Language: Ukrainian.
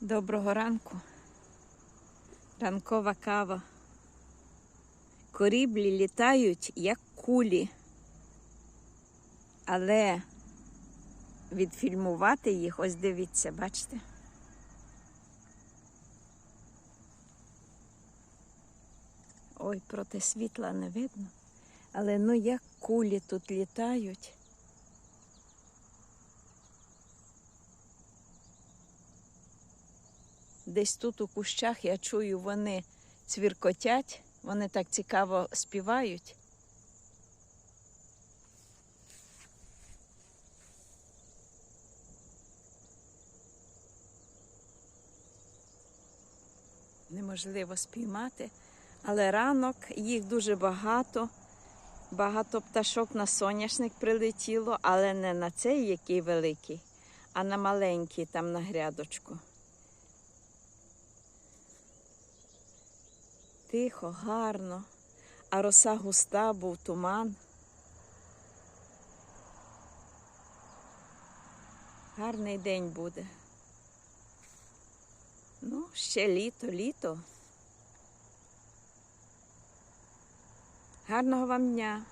Доброго ранку. Ранкова кава. Коріблі літають, як кулі. Але відфільмувати їх, ось дивіться, бачите? Ой, проти світла не видно. Але ну як кулі тут літають. Десь тут у кущах я чую, вони цвіркотять, вони так цікаво співають. Неможливо спіймати, але ранок їх дуже багато. Багато пташок на соняшник прилетіло, але не на цей, який великий, а на маленький там на грядочку. Тихо, гарно, а роса густа, був туман. Гарний день буде. Ну, ще літо, літо. Гарного вам дня!